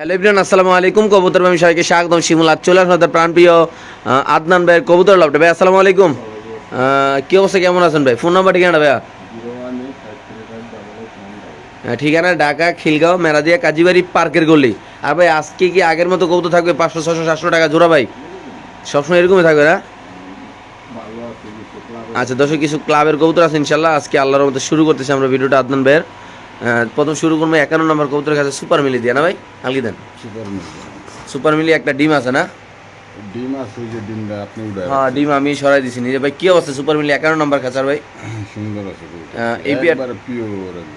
Hello Ibran আসসালামু আলাইকুম। কবুতর সবাইকে স্বাগতম। আদনান ভাইয়ের কবুতর লাভটা ভাই, আসসালামু আলাইকুম। অবস্থা, কেমন আছেন ভাই? ফোন ভাইয়া? ঠিকানা ঢাকা, খিলগাঁও, মেরাদিয়া, কাজীবাড়ি, পার্কের গলি। আর ভাই, আজকে কি আগের মতো কবুতর থাকবে পাঁচশো ছশো সাতশো টাকা জোড়া ভাই? সবসময় এরকমই থাকবে না? আচ্ছা দর্শক, কিছু ক্লাবের কবুতর আছে ইনশাল্লাহ। আজকে আল্লাহর মতো শুরু করতেছি আমরা ভিডিওটা আদনান ভাইয়ের। প্রথম শুরু করব একান্ন নম্বর কবুতরের কাছে সুপার মিলি দিয়ে না ভাই? আলগি দেন। সুপার মিলি সুপার মিলি একটা ডিম আছে না? ডিম আছে ওই যে ডিমটা আপনি উড়ায় হ্যাঁ ডিম আমি সরাই দিছি নিজে। ভাই কি অবস্থা? সুপার মিলি একান্ন নম্বর খাঁচার ভাই? সুন্দর আছে এই পেয়ার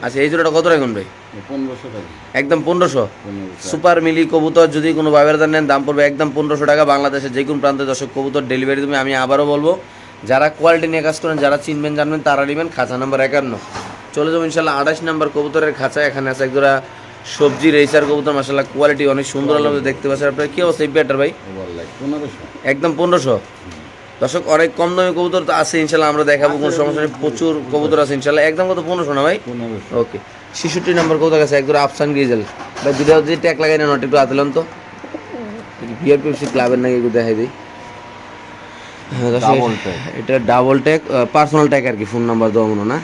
আচ্ছা এই জোড়াটা কত রাখুন ভাই? পনেরোশো টাকা। একদম পনেরোশো? সুপার মিলি কবুতর যদি কোনো নেন দাম পড়বে একদম পনেরোশো টাকা। বাংলাদেশের যে কোনো প্রান্তে দর্শক কবুতর ডেলিভারি দেবে আমি আবারও বলব যারা কোয়ালিটি নিয়ে কাজ করেন যারা চিনবেন জানবেন তারা নেবেন খাঁচা নাম্বার একান্ন। চলে যাব ইনশাল্লাহ আঠাশ নাম্বার কবুতরের খাঁচা এখানে আছে একজোড়া সবজি রেসার কবুতর মাসাল্লাহ কোয়ালিটি অনেক সুন্দর আলো দেখতে পাচ্ছেন। আপনার কি অবস্থা এই ব্যাটার ভাই? একদম পনেরোশো। দর্শক অনেক কম দামি কবুতর তো আছে ইনশাল্লাহ আমরা দেখাবো কোনো সমস্যা নেই প্রচুর কবুতর আছে ইনশাল্লাহ। একদম কত পনেরোশো না ভাই? ওকে ছেষট্টি নম্বর কবুতর আছে একদম আফসান গ্রিজেল ভাই দুটো যদি ট্যাগ লাগাই না নট একটু আতলাম তো ভিআরপিএফসি ক্লাবের নাকি একটু দেখাই দিই। হ্যাঁ। এটা ডাবল ট্যাগ পার্সোনাল ট্যাক আর কি ফোন নাম্বার দেওয়া মনে না?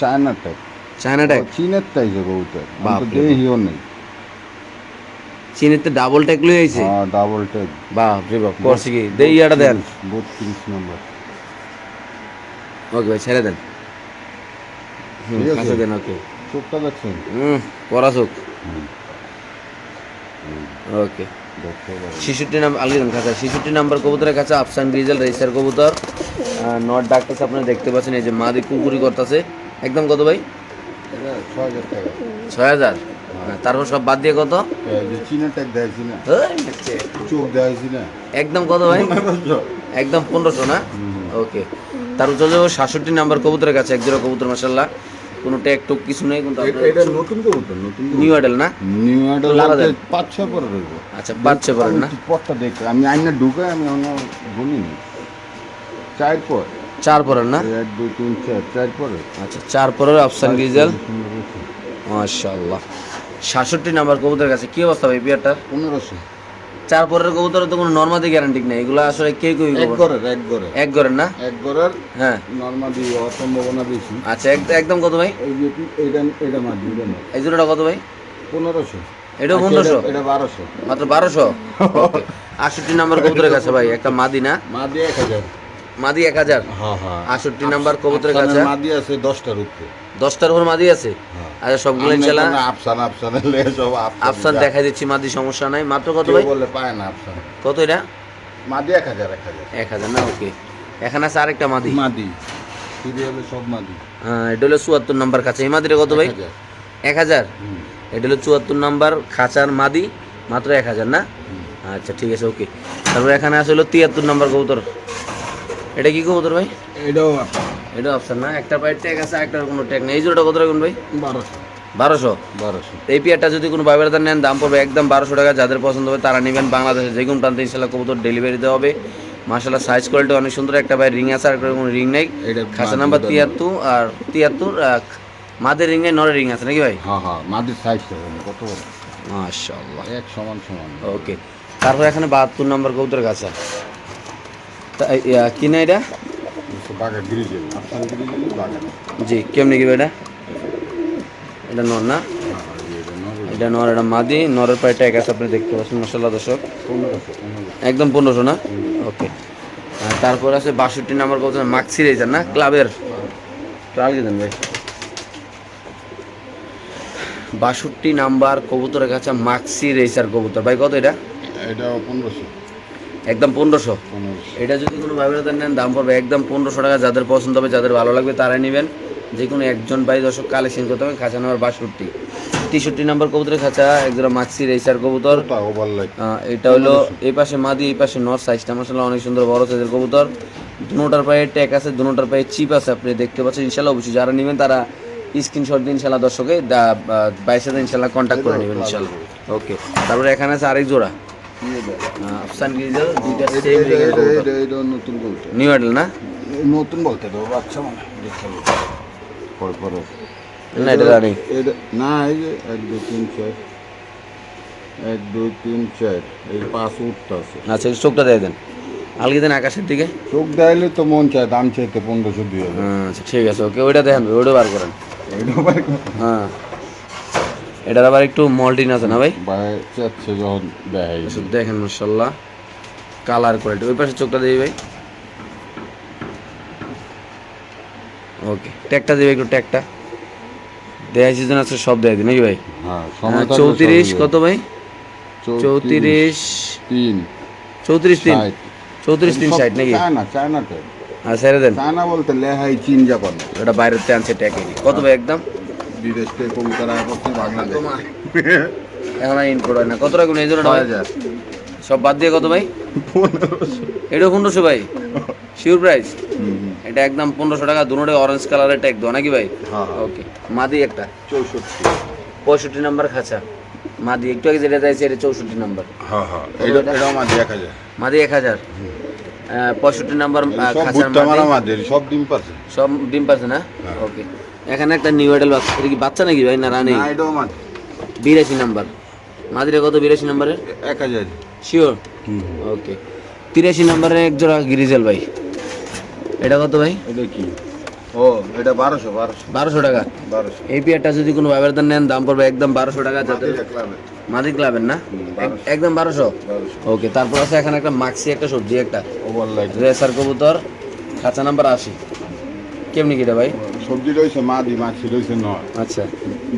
চায়না টাইপ চায়না ট্যাগ চীনের টাইপ যে কবুতর আমি তো নেই চীনের তো ডাবল ট্যাগ লই আইছে? হ্যাঁ ডাবল টাইপ বাপ রে বাপ করছি কি? দেই ইয়াটা দেন। বত্রিশ নম্বর। ওকে ভাই ছেড়ে দেন। কাছে দেন ওকে। চোখটা দেখছেন? হুম। ওকে। ছেষট্টি নাম্বার আলগিদান কাছে ছেষট্টি নাম্বার কবুতরের কাছে আফসান গ্রিজেল রেসার কবুতর। নট ডাকতেছে আপনারা দেখতে পাচ্ছেন এই যে মা মাদি কুকুরি করতেছে। একদম কত ভাই? ছয় হাজার। ছয় হ্যাঁ, তারপর সব বাদ দিয়ে কত? একদম কত ভাই? একদম পনেরোশো না? ওকে। তারপর চলে যাব সাতষট্টি নাম্বার কবুতরের কাছে একজোড়া কবুতর মাসাল্লাহ কোনো ট্যাগ টুক কিছু নেই কিন্তু এটা- নতুন কবুতর নতুন নিউ আইডেল না? New idol. পাঁচ ছয় পরে আচ্ছা বাচ্চা পড়েন না? পরটা দেখতে আমি আইনা ঢুকে আমি অন্য বলিনি। চার পর। চার পরের না? এক দুই তিন চার চার পরে আচ্ছা চার পরের আফসান গ্রিজেল মাশাআল্লাহ। সাতষট্টি নাম্বার কবুতরের কাছে কি অবস্থা ভাই বিয়ারটার পনেরোশো। চার পরের কবুতরের তো কোনো নর্মাদি গ্যারান্টি নেই। এগুলো আসলে কে কই এক গড়ের এক গড়ের এক ঘরের না? এক গড়ের হ্যাঁ। নর্মালি হওয়ার সম্ভাবনা বেশি। আচ্ছা এক- একদম কত ভাই? এই যে এটা এটা এটা না এই জোড়াটা কত ভাই? পনেরোশো। এটাও পনেরোশো? এটা বারোশো। মাত্র বারোশো? আটষট্টি নাম্বার কবুতরের কাছে ভাই একটা মাদি না? মা দিয়ে এক হাজার। মাদি এক হাজার। হ্যাঁ হ্যাঁ। আটষট্টি নাম্বার কবুতরের কাছে। মা দিয়ে আছে দশটার উপরে। দশটার উপর মাদি আছে? হ্যাঁ। আচ্ছা সবগুলো ইনশাল্লাহ। আফসান আফসান সব আফসান দেখাই দিচ্ছি মাদি সমস্যা নাই। মাত্র কত ভাই? বলে পায় না আফসান কত এটা? মাদি এক হাজার এক হাজার। এক হাজার না ওকে। এখানে আছে আরেকটা মাদি। মাদি। সব মাদি। হ্যাঁ এটা হলো চুয়াত্তর নাম্বার কাছে এই মাদিটা কত ভাই? এক হাজার। এটা হলো চুয়াত্তর নাম্বার খাঁচার মাদি মাত্র এক হাজার না? আচ্ছা ঠিক আছে ওকে। তারপর এখানে আছে হলো তিয়াত্তর নাম্বার কবুতর। এটা কি কবুতর ভাই? এটাও এটা অপশন না? একটা পায়ের ট্যাগ আছে একটার কোনো ট্যাগ নেই। এই জোড়াটা কত রাখুন ভাই? বারোশো। বারোশো? বারোশো। এই পেয়ারটা যদি কোনো বাইবেদার নেন দাম পড়বে একদম বারোশো টাকা। যাদের পছন্দ হবে তারা নেবেন। বাংলাদেশে যে কোনো প্রান্তে ইনশাল্লাহ কবুতর ডেলিভারি দেওয়া হবে। মার্শাল্লাহ সাইজ কোয়ালিটি অনেক সুন্দর। একটা ভাই রিং আছে আর কোনো রিং নেই। এটা খাসা নাম্বার তিয়াত্তর আর তিয়াত্তর মাদের রিং নেই নরের রিং আছে নাকি ভাই? হ্যাঁ হ্যাঁ মাদির দেখুন কত বড়? মাশাল্লাহ এক সমান সমান। ওকে। তারপর এখানে বাহাত্তর নম্বর কবুতর কাছে কি না এটা? জি, কেমনি কি এটা? এটা নর না? এটা নর, এটা মাদি। নরের পায়ে ট্যাগ আছে, আপনি দেখতে পাচ্ছেন মশলা দর্শক। একদম পনেরোশো না? ওকে। তারপর আছে বাষট্টি নাম্বার কত মাক্সি রেজার না? ক্লাবের। ট্রাল দেন ভাই? বাষট্টি নাম্বার কবুতরের কাছে মাক্সি রেসার কবুতর। ভাই, কত এটা? এটাও পনেরোশো। একদম পনেরোশো। এটা যদি কোনো ব্যবহার নেন দাম পড়বে একদম পনেরোশো টাকা। যাদের পছন্দ হবে যাদের ভালো লাগবে তারাই নেবেন। যে কোনো একজন বাই দর্শক কালেকশন করতে হবে খাঁচা নাম্বার বাষট্টি। তেষট্টি নাম্বার কবুতরের খাঁচা একজোড়া মাক্সি রেসার কবুতর। এটা হলো এই পাশে মাদি এই পাশে নর সাইজটা মশলা অনেক সুন্দর বড় সাইজের কবুতর। দুটার পায়ে ট্যাক আছে দুটার পায়ে চিপ আছে আপনি দেখতে পাচ্ছেন ইনশাল্লাহ অবশ্যই যারা নেবেন তারা স্ক্রিনশট দিন ইনশাল্লাহ দর্শকে বাইশ ইনশাল্লাহ কন্ট্যাক্ট করে নেবেন ইনশাল্লাহ ওকে তারপরে এখানে আছে আরেক জোড়া। আফসান গ্রিজেল দুইটা সেম এটা নতুন বলতে নিউ আইডল না নতুন বলতে তো বাচ্চা মানে দেখতে। পরে পরে না এটা রানিং এটা না এই যে এক দুই তিন চার এক দুই তিন চার এই পাঁচ উঠটা আছে আচ্ছা চোখটা দিয়ে দেন আলগি দেন আকাশের দিকে চোখ দেখাইলে তো মন চায় দাম চাইতে পনেরোশো দুই আচ্ছা ঠিক আছে ওকে ওইটা দেখেন ওইটা বার করেন হ্যাঁ এটার আবার একটু মল্টিন আছে না ভাই? একটু দেখেন মার্শাল্লাহ কালার কোয়ালিটি ওই পাশে চোখটা দিবি ভাই। ওকে ট্যাগটা দিবে একটু ট্যাগটা দেখাই সিজন আছে সব দেখাই দিন নাকি ভাই? হ্যাঁ থাকলে চৌত্রিশ কত ভাই। চৌত্রিশ তিন। চৌত্রিশ তিন। চৌত্রিশ তিন ষাট নাকি? আর ছেড়ে দেন। চায়না বলতে লেহাই চীন জাপান। ওটা বাইরের থেকে আনছে ট্যাগ কত ভাই একদম? বিদেশ থেকে কবিতা রায় করছে বাংলাদেশ এখন আর ইনপুট হয় না। কত রাখুন এই জন্য ছয় হাজার। সব বাদ দিয়ে কত ভাই? এটা পনেরোশো ভাই? Sure price. এটা একদম পনেরোশো টাকা দুটোই অরেঞ্জ কালারের ট্যাগ দেওয়া নাকি ভাই? হ্যাঁ হ্যাঁ। ওকে মাদি একটা। চৌষট্টি। পঁয়ষট্টি নাম্বার খাঁচা। মাদি একটু আগে যেটা চাইছে এটা চৌষট্টি নাম্বার হ্যাঁ হ্যাঁ। মাদি এক হাজার। পঁয়ষট্টি নাম্বার আহ, সব খাঁচার মাদি? সব ডিম পাচ্ছে সব ডিম পাচ্ছে না? হ্যাঁ। ওকে এখানে একটা নিউ এডেল বাচ্চা এটা কি বাচ্চা নাকি ভাই না রানি? বিরাশি নাম্বার মাদিরে কত বিরাশি নাম্বারের এক হাজার। শিওর ওকে তিরাশি নাম্বারের এক জোড়া গিরিজেল ভাই। এটা কত ভাই? এটা কি? ও এটা বারোশো বারোশো। বারোশো টাকা। বারোশো। এই পেয়ারটা যদি কোনো ব্যবহার নেন দাম পড়বে একদম বারোশো টাকা। যাতে মাদি ক্লাবের না? একদম বারোশো? ওকে তারপর আছে এখানে একটা মাক্সি একটা সবজি একটা। রেসার কবুতর। খাঁচা নাম্বার আশি। কেমনি কিটা ভাই? সবজি রয়েছে মাদি মাছি রয়েছে নয়। আচ্ছা।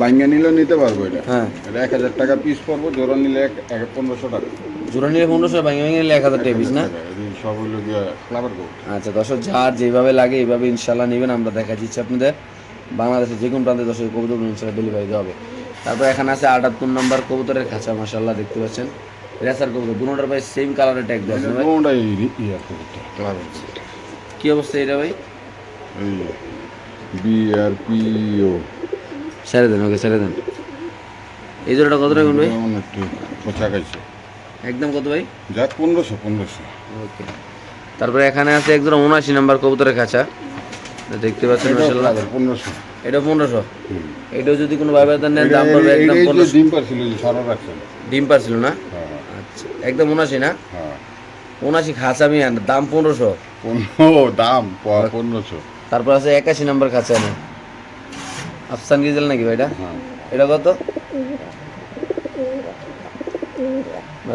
বাইঙ্গা নিলেও নিতে পারব এটা। হ্যাঁ। এটা এক হাজার টাকা পিস পড়ব জোড়া নিলে এক এক পনেরোশো টাকা। জোড়া নিলে পনেরোশো ভেঙে ভেঙে নিলে এক হাজার টাকা পিস না? সব হলো আচ্ছা দর্শক যার যেভাবে লাগে এইভাবে ইনশাল্লাহ নেবেন আমরা দেখা দিচ্ছি আপনাদের বাংলাদেশের যে কোনো প্রান্তে দর্শক কবুতর ইনশাল্লাহ ডেলিভারি দেওয়া হবে। তারপর এখানে আছে আটাত্তর নম্বর কবুতরের খাঁচা মাসাল্লাহ দেখতে পাচ্ছেন। রেসার কবুতর দুটোর ভাই সেম কালারের ট্যাগ দেওয়া আছে কি অবস্থা এটা ভাই? এই বি আর পি ও ছেড়ে দেন ওকে ছেড়ে দেন। এই জোড়াটা কত রাখুন ভাই? একটু খাইছে একদম কত ভাই? যাক পনেরোশো পনেরোশো। ওকে। তারপরে এখানে আছে একদম উনআশি নাম্বার কবুতরের খাঁচা। দেখতে পাচ্ছেন মাসাল্লাহ পনেরোশো। এটা পনেরোশো? এটাও যদি কোনো ভাবে নেন দাম পড়বে একদম যে ডিম পারছিল যে সারা রাখছেন। ডিম পারছিল না? হ্যাঁ। আচ্ছা একদম উনআশি না? হ্যাঁ। উনআশি খাঁচা আমি দাম পনেরোশো। পনেরো দাম প- পনেরোশো। তারপর আছে একাশি নাম্বার খাঁচা নেই আফসান গিজেল নাকি ভাইটা? এটা হ্যাঁ কত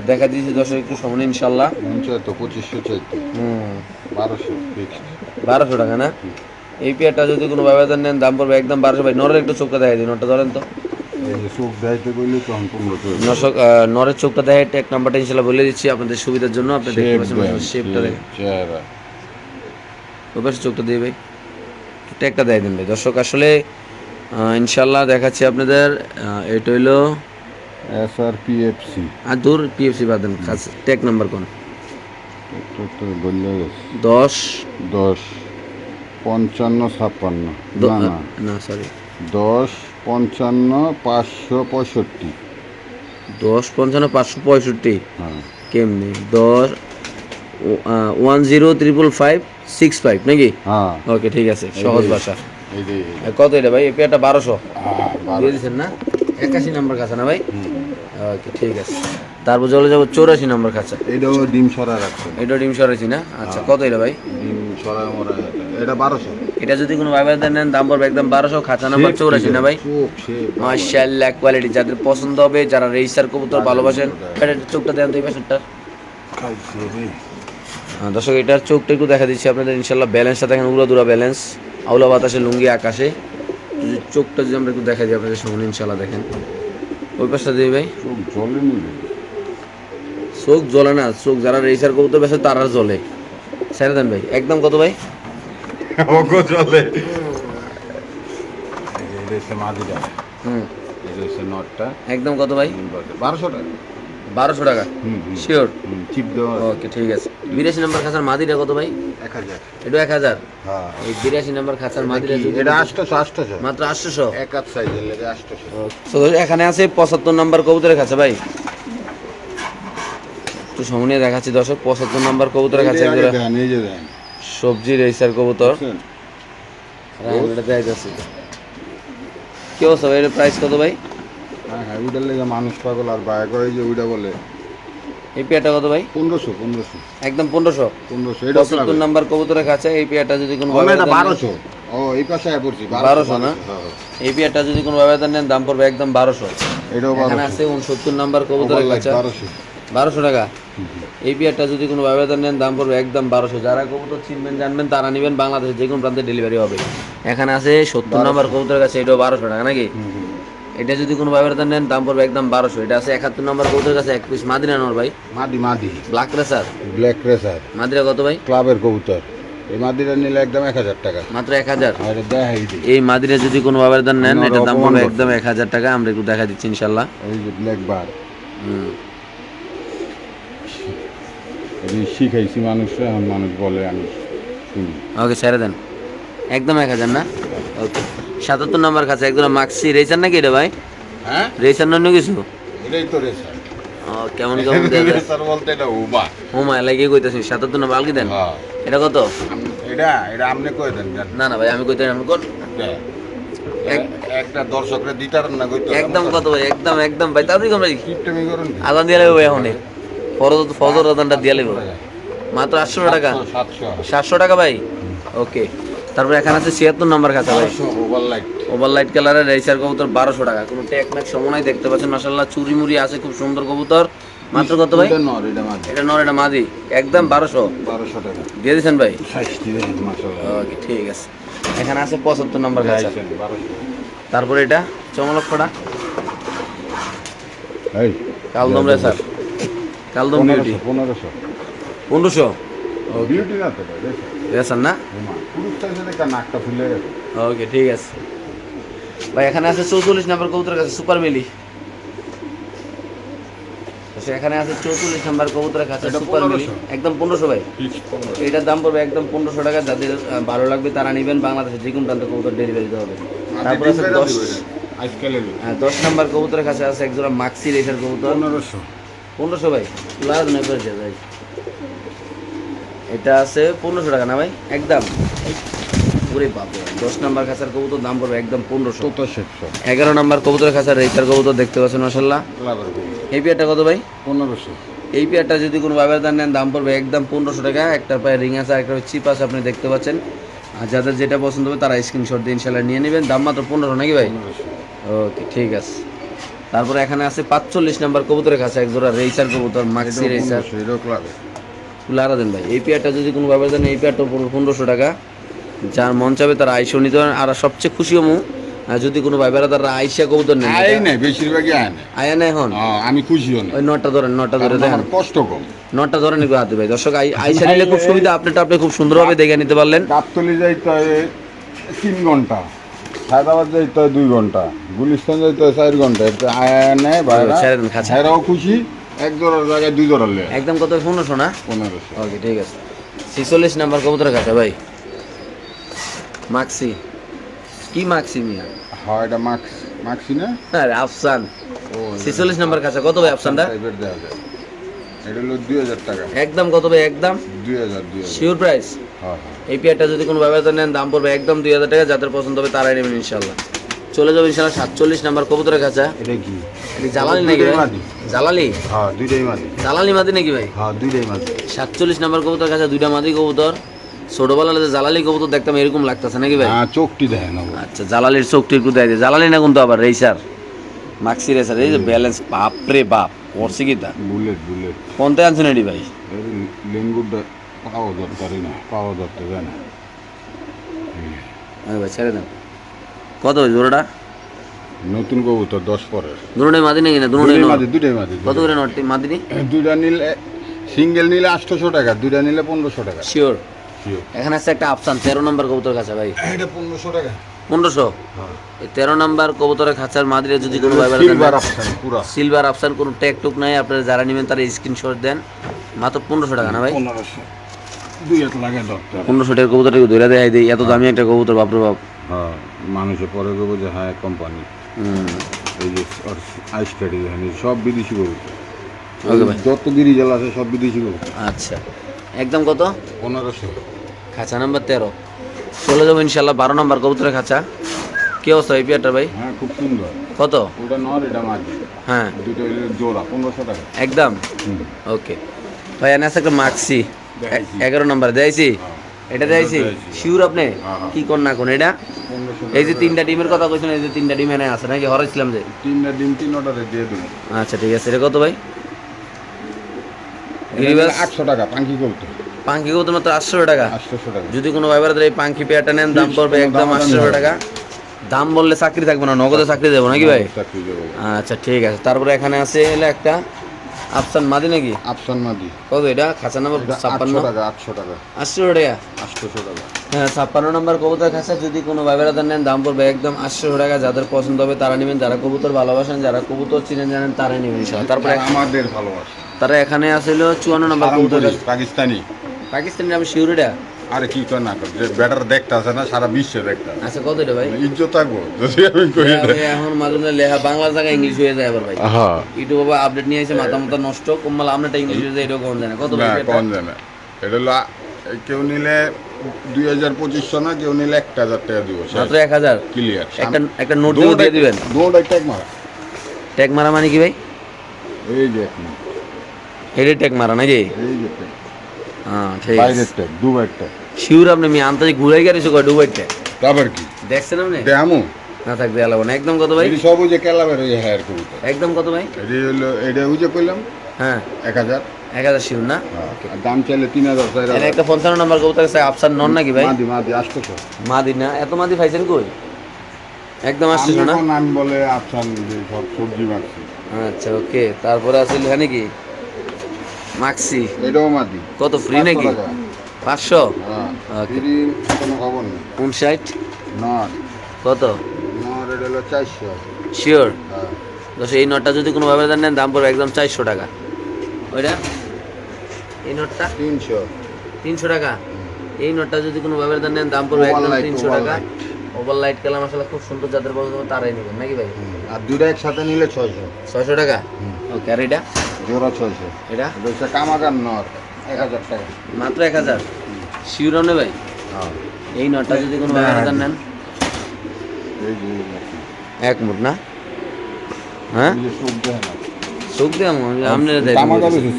দেখা দিয়েছি দর্শক একটু সময় ইনশাল্লাহ। পঁচিশশো হুম। বারোশো বারোশো টাকা না? এই পেয়ারটা যদি কোনো ব্যবধান নেন দাম পড়বে একদম বারোশো। ভাই নরের একটু চোখটা দেখাই দিন ওটা ধরেন তো। নরের চোখটা দেখাই এক নাম্বারটা ইনশাল্লাহ বলে দিচ্ছি আপনাদের সুবিধার জন্য। আপনি দেখতে পাচ্ছেন শেপটা দেখেন। চোখটা দিয়ে ভাই। ট্যাগটা দেয় দিন ভাই। দর্শক আসলে ইনশাল্লাহ দেখাচ্ছি আপনাদের এটা হইল S R P F C. আর দূর পি এফ সি বাদ দেন ট্যাগ নাম্বার কোন? দশ। দশ পঞ্চান্ন ছাপ্পান্ন। না সরি দশ পঞ্চান্ন পাঁচশো পঁয়ষট্টি। দশ পঞ্চান্ন পাঁচশো পঁয়ষট্টি। হ্যাঁ। কেমনি? দশ one zero triple five. Six five নাকি? হ্যাঁ। ওকে ঠিক আছে সহজ ভাষা। কত এটা ভাই? পেয়ারটা বারোশো। হ্যাঁ, বারো। দিয়ে দিচ্ছেন না? একাশি নাম্বার কাছে না ভাই? ওকে ঠিক আছে। তারপর চলে যাব চৌরাশি নাম্বার কাছে এটাও ডিম সরা রাখছেন এটা ডিম সরাইছি না? আচ্ছা কত এটা ভাই? ডিম সরা এটা বারোশো। এটা যদি কোনো ভাই ভাইদের নেন দাম পড়বে একদম বারোশো খাঁচা নাম্বার চৌরাশি না ভাই? মার্শাল্লাহ কোয়ালিটি যাদের পছন্দ হবে যারা রেজিস্টার কবুতর ভালোবাসেন এটা চোখটা দেন তো এই আহ, দর্শক এটার চোখটা একটু দেখা দিচ্ছি আপনাদের ইনশাল্লাহ ব্যালেন্সটা দেখেন উড়া দুরা ব্যালেন্স আউলা বাতাসে লুঙ্গি আকাশে। চোখটা যদি আমরা একটু দেখা দিই আপনাদের সামনে ইনশাল্লাহ দেখেন। ওই পাশটা দিই ভাই। চোখ জলে জ্বলে না চোখ যারা রেজিস্টার কবুতর বেছে তারা জ্বলে। ছেড়ে দেন ভাই একদম কত ভাই? হুম। নটটা। একদম কত ভাই? বারোশো টাকা বারোশো টাকা? শিওর চিপ দেওয়া ওকে ঠিক আছে। বিরাশি নম্বর খাঁচার মাদিরা কত ভাই? এক হাজার। এটা এক হাজার? হ্যাঁ। এই বিরাশি নম্বর খাঁচার মাদিরা এটা আটশোশো আটশোশো। মাত্র আটশোশো? এক হাত সাইজের লেগে আটশোশো। তো এখানে আছে পঁচাত্তর নাম্বার কবুতরের কাছে ভাই। একটু সামনে দেখাচ্ছি দর্শক পঁচাত্তর নাম্বার কবুতরের দেন সবজি রেসার কবুতর। এটা দেখাইতেছি কি অবস্থা ভাই? এর প্রাইস কত ভাই? হ্যাঁ হ্যাঁ ওইটার লেগে মানুষ পাগল আর বায়া করে যে ওইটা বলে। এই পেয়ারটা কত ভাই? পনেরোশো পনেরোশো। একদম পনেরোশো? পনেরোশো এটা পঁচাত্তর নাম্বার কবুতরের কাছে এই পেয়ারটা যদি কোনো নেন- বারোশো। ও এই পাশে পড়ছি বারোশো না? হ্যাঁ, হ্যাঁ। এই পেয়ারটা যদি কোনো ব্যবধান নেন দাম পড়বে একদম বারোশো। এটাও এখানে আছে উনসত্তর নাম্বার কবুতরের কাছে বারোশো। বারোশো টাকা? এই পেয়ারটা যদি কোনো নেন দাম পড়বে একদম বারোশো। যারা কবুতর চিনবেন জানবেন তারা নেবেন বাংলাদেশে যে কোনো প্রান্তে ডেলিভারি হবে। এখানে আছে সত্তর নাম্বার কবুতরের কাছে এটাও বারোশো টাকা নাকি? এটা যদি কোনো ব্যবধান নেন দাম পড়বে একদম বারোশো। এটা আছে একাত্তর নম্বর কবুতরের কাছে এক পিস মাদিনা নর ভাই। মাদি মাদি। ব্ল্যাক রেসার ব্ল্যাক রেসার মাদিরা কত ভাই? ক্লাবের কবুতর। এই মাদিটা নিলে একদম এক হাজার টাকা। মাত্র এক হাজার? এটা এই মাদিরা যদি কোনো ব্যবধান নেন এটার দাম পড়বে একদম এক হাজার টাকা। আমরা একটু দেখা দিচ্ছি ইনশাল্লাহ। এই যে ব্ল্যাক বার হুম। শিখাইছি মানুষরা মানুষ বলে আমি শুনি। ওকে ছেড়ে দেন। একদম এক হাজার না? ওকে সাতাত্তর নম্বর কাছে একদম মাক্সি রেসার নাকি এটা ভাই? হ্যাঁ? রেসার অন্য কিছু? এটাই তো রেসার। কেমন কেমন রেসার বলতে এটা লাগিয়ে কইতেছি সাতাত্তর নম্বর আলকি দেন? হ্যাঁ। এটা কত? এটা এটা আপনি কই দেন না না ভাই আমি কইতে আমি কোন? দেখ। এক- একটা দর্শকরা দিতার না কইতো একদম কত ভাই একদম একদম ভাই তাড়াতাড়ি কম ভাই। কিপটেমি করুন। আদান দিয়ে লাগবে ভাই এখনই ফরজ ফজর আদানটা দিয়ে লাগবে মাত্র আটশো টাকা। সাতশো টাকা ভাই? ওকে। তারপর এখানে আছে ছিয়াত্তর নম্বর খাতা ভাই। সাতশো ওভার লাইট ওভার কালারের রেসার কবুতর বারোশো টাকা। কোনো টেকনাক সময় দেখতে পাচ্ছেন মাসাল্লাহ চুরি মুড়ি আছে খুব সুন্দর কবুতর। মাত্র কত ভাই? এটা নর এটা নর এটা মাদি একদম বারোশো। বারোশো টাকা। দিয়ে দিচ্ছেন ভাই? ওকে ঠিক আছে। এখানে আছে পঁচাত্তর নম্বর বারোশো। তারপর এটা চমলক্ষটা। কালদম রেসার কালদম বিউটি পনেরোশো। পনেরোশো? বিউটি না তো ভাই রেসার রেসার না? পুরুষ সাইজের একটা নাকটা ফুলে ওকে ঠিক আছে। ভাই এখানে আছে চৌচল্লিশ নাম্বার কবুতরের কাছে সুপার মিলি। আচ্ছা, এখানে আছে চৌচল্লিশ নাম্বার কবুতরের কাছে সুপার মিলি। একদম পনেরোশো ভাই। এটার দাম পড়বে একদম পনেরোশো টাকা। যাদের ভালো লাগবে তারা নেবেন। বাংলাদেশে যে কোনো প্রান্তে কবুতর ডেলিভারি দিতে হবে। তারপর আছে দশ। হ্যাঁ, দশ নাম্বার কবুতরের কাছে আছে একজোড়া মাক্সি রেসার কবুতর। পনেরোশো। পনেরোশো ভাই। লাল নেবে ভাই। এটা আছে পনেরোশো টাকা না ভাই? একদম। ওরে বাপরে দশ নাম্বার খাঁচার কবুতর দাম পড়বে একদম পনেরোশো। এগারো নাম্বার কবুতরের খাঁচার রেসার কবুতর দেখতে পাচ্ছেন মাসাল্লাহ কবুতর এই পেয়ারটা কত ভাই? পনেরোশো। এই পেয়ারটা যদি কোনো ব্যবধান নেন দাম পড়বে একদম পনেরোশো টাকা। একটার পায়ে রিং আছে একটা চিপ আছে আপনি দেখতে পাচ্ছেন। আর যাদের যেটা পছন্দ হবে তারা স্ক্রিনশট দিয়ে ইনশাল্লাহ নিয়ে নেবেন। দাম মাত্র পনেরোশো নাকি ভাই? ওকে ঠিক আছে। তারপরে এখানে আছে পাঁচচল্লিশ নাম্বার কবুতরের কাছে এক জোড়া রেসার কবুতর মাক্সি রেসার লারা দেন ভাই। এই পেয়ারটা যদি কোনো ব্যবধান এই পেয়ারটা পড়বে পনেরোশো টাকা। যার মন চাবে তারা আইসও নিতে পারেন। আর সবচেয়ে খুশি হমু যদি কোনো ভাই বেড়া তারা আইসা কবুতর নেন। আয় নেই বেশিরভাগই আয় নেই। আয়া না এখন? আমি খুশি হন ওই নটা ধরেন নটা ধরে দেখেন। কষ্ট কম। নটা ধরে নিবে হাতে ভাই। দর্শক আই আইসা নিলে খুব সুবিধা আপনারটা আপনি খুব সুন্দরভাবে দেখে নিতে পারলেন। গাবতলি যাইতে হয় তিন ঘণ্টা হায়দ্রাবাদ যাইতে হয় দুই ঘণ্টা গুলিস্তান যাইতে হয় চার ঘণ্টা। আয় নেয় বাইরে খুশি এক জোড়ার জায়গায় দুই জোড়ার লে একদম কত? পনেরোশো না? পনেরোশো। ওকে ঠিক আছে। ছিচল্লিশ নাম্বার কবুতরের কাছে ভাই। মাক্সি। কি মাক্সি মিয়া? হয় এটা মাক্স মাক্সি না? আরে আফসান। ছিচল্লিশ নাম্বার কাছে কত ভাই আফসানটা? টাইপের দেওয়া যায়। এটা হলো দুই হাজার টাকা। একদম কত ভাই? একদম? দুই হাজার দুই শিওর প্রাইস হ্যাঁ হ্যাঁ। এই পেয়ারটা যদি কোনো ব্যবস্থা নেন দাম পড়বে একদম দুই হাজার টাকা। যাদের পছন্দ হবে তারাই নেবেন ইনশাল্লাহ চলে যাবে ইনশাল্লাহ সাতচল্লিশ নাম্বার কবুতরের কাছে। এটা কি? এটি জ্বালালি নাকি জ্বালালি হ্যাঁ দুইটাই মাদি। জ্বালালি মাদি নাকি ভাই? হ্যাঁ দুইটাই মাদি। সাতচল্লিশ নাম্বার কবুতর কাছে দুইটা মাদি কবুতর। ছোটবেলায় যে জ্বালালি কবুতর দেখতাম এরকম লাগতেছে নাকি ভাই? হ্যাঁ চোখটি দেখেন না আচ্ছা জ্বালালির চোখটি একটু দেয় জ্বালালি না কিন্তু আবার রেসার মাক্সি রেসার এই যে ব্যালেন্স বাপ রে বাপ করছি কি তা? বুলেট বুলেট কোনতে আনছেন এটি ভাই? এর লেঙ্গুরটা পাওয়া দরকারই না পাওয়া দরকার না। ভাই ছেড়ে দেন। কত জোড়াটা? নতুন কবুতর দশ পরের। দুটোই মাদি নাকি না? দুটোই মাদি দুইটাই মাদি কত করে নটটি মাদিনি দুইটা নিলে সিঙ্গেল নিলে আটশোশো টাকা দুইটা নিলে পনেরোশো টাকা। Sure Sure. এখানে আছে একটা আফসান তেরো নম্বর কবুতর কাছে ভাই। এটা পনেরোশো টাকা। পনেরোশো? হ্যাঁ। এই তেরো নম্বর কবুতরের খাঁচার মাদিরে যদি কোনো সিলভার অপশন পুরা। সিলভার আফসান কোনো ট্যাগ টুক নাই আপনারা যারা নেবেন তারা স্ক্রিনশট দেন। মাত্র পনেরোশো টাকা না ভাই? পনেরোশো। টাকার কবুতরটাকে ধরে দেয় দিই এত দামি একটা কবুতর বাপরে বাপ। হ্যাঁ মানুষে পরে করব যে হ্যাঁ কোম্পানি এই যে আইস কাটি সব বিদেশি কবুতর। যত গিরি জেলা আছে সব বিদেশি কবুতর আচ্ছা। একদম কত? পনেরোশো। খাঁচা নাম্বার তেরো। চলে যাব ইনশাল্লাহ বারো নম্বর কবুতরের খাঁচা। কি অবস্থা এই পেয়ারটা ভাই? হ্যাঁ খুব সুন্দর। কত? ওটা নর এটা মাঝি। হ্যাঁ। দুটো জোড়া পনেরোশো টাকা। একদম? ওকে। ভাই এনে আছে একটা মাক্সি। এগারো নাম্বার দেখাইছি? হ্যাঁ। এটা দেখাইছি। শিওর আপনি। কি কোন না কোন এটা? এই যে তিনটা ডিমের কথা কইছেন এই যে তিনটা ডিম এনে আছে নাকি? হরাইছিলাম যে। তিনটা ডিম তিন অর্ডারে দিয়ে দেবো। আচ্ছা ঠিক আছে। এটা কত ভাই? গিরিবাস আটশো টাকা পাঙ্কি করতে পাঙ্কি কত মাত্র আটশো টাকা? আটশোশো টাকা। যদি কোনো ভাইবার এই পাঙ্কি পেয়ারটা নেন দাম পড়বে একদম দামাদামি আটশো হবে না। টাকা। দাম বললে চাকরি থাকবে না নগদে চাকরি দেবো নাকি ভাই? আচ্ছা ঠিক আছে। তারপরে এখানে আছে এলে একটা আফসান মাদি নাকি? আফসান মাদি। কত এটা? খাঁচা নাম্বার ছাপ্পান্ন? টাকা আটশো টাকা। আটশো টাকা? আটশোশো টাকা। হ্যাঁ ছাপ্পান্ন নাম্বার কবুতর খাঁচা যদি কোনো ভাইবেরাদার নেন দাম পড়বে একদম আটশো টাকা। যাদের পছন্দ হবে তারা নেবেন। যারা কবুতর ভালোবাসেন যারা কবুতর চিনেন জানেন তারা নেবেন তারপরে তারা আমাদের ভালোবাসা। তারা এখানে আসলে চুয়ান্ন নাম্বার কবুতর পাকিস্তানি। পাকিস্তানি নাম আমি শিউর এটা আরে কি কয় না যে ব্যাটার দেখতে আছে না সারা বিশ্বে দেখতে আছে। আচ্ছা কত এটা ভাই? ইজ্জত থাকব যদি আমি কই এখন মাঝে মাঝে লেহা বাংলা জায়গায় ইংলিশ হয়ে যায় আবার ভাই। হ্যাঁ। ইউটিউবে আপডেট নিয়ে এসে মাথা মাথা নষ্ট কম্মাল আপনারটা ইংলিশ হয়ে যায় এটাও কোন জানে কত না এটা? জানে এটা হলো কেউ নিলে দুই হাজার পঁচিশশো না কেউ নিলে একটা হাজার টাকা দিব মাত্র এক হাজার? ক্লিয়ার একটা একটা নোট দিয়ে দিবেন। দৌড় একটা মারা। ট্যাগ মারা মানে কি ভাই? এই যে হেডে ট্যাগ মারা নাকি? এই যে হ্যাঁ ঠিক আছে। ট্যাগ দুবার ট্যাগ শিউর আপনি আমি আন্তরিক ঘুরাই গেছি কয় ডুবাই ট্যাগ তারপর কি? দেখছেন আপনি? দেখামু না থাকবে না। একদম কত ভাই? সব ওই যে কেলাবের ওই হায়ার একদম কত ভাই? এটি হলো এটা ওই যে কইলাম হ্যাঁ। এক হাজার। এক হাজার শিউর না? আর দাম চাইলে তিন হাজার চার একটা পঞ্চান্ন নম্বর কবুতর আছে আফসার নন নাকি ভাই? মাদি মাদি আসতেছো। মাদি না? এত মাদি পাইছেন কই? একদম আসছে না? বলে আফসান সব সবজি মারছি। আচ্ছা ওকে। তারপরে আছে এখানে কি মাক্সি। এটাও মাদি। কত ফ্রি নাকি। পাঁচশো? হ্যাঁ। কোনো খবর নেই। উনষাট? নর কত? নর এটা হলো চারশো। শিওর হ্যাঁ। দশ এই নোটটা যদি কোনো ভাবে নেন দাম পড়বে একদম চারশো টাকা। ওইটা? এই নোটটা? তিনশো। তিনশো টাকা? এই নোটটা যদি কোনো ভাবে নেন দাম পড়বে একদম তিনশো টাকা। ওভার লাইট কালার মশলা খুব সুন্দর যাদের হবে তারাই নেবেন নাকি ভাই? আর দুটো একসাথে নিলে ছয়শো। ছয়শো টাকা? ওকে আর এটা? জোড়া ছয়শো। এটা? কামাগার নর। এক হাজার টাকা। মাত্র এক হাজার? ভাই? হ্যাঁ। এই নোটটা যদি কোনো না, ভাবে নেন। এই যে এই যে। এক মুঠ না? হ্যাঁ? চোখ।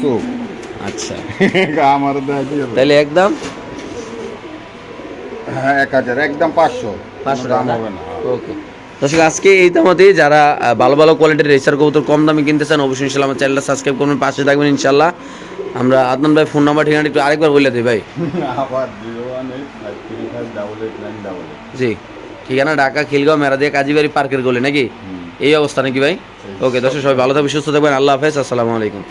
চোখ আচ্ছা। আমার। তাহলে একদম হ্যাঁ এক হাজার। একদম পাঁচশো। পাঁচশো দাম হবে না। ওকে। দর্শক আজকে এই দামাতে যারা ভালো ভালো কোয়ালিটির রেসার কবুতর কম দামে কিনতে চান অবশ্যই ইনশাল্লাহ আমার চ্যানেলটা সাবস্ক্রাইব করবেন পাশে থাকবেন ইনশাল্লাহ। আমরা আদনান ভাই ফোন নাম্বার ঠিকানা একটু আরেকবার বলে দিই ভাই। জি। ঠিকানা ঢাকা খিলগাঁও মেরাদিয়া কাজীবাড়ি পার্কের গলি নাকি? এই অবস্থা নাকি ভাই? ওকে দর্শক সবাই ভালো থাকবে সুস্থ থাকবেন আল্লাহ হাফেজ আসসালামু আলাইকুম।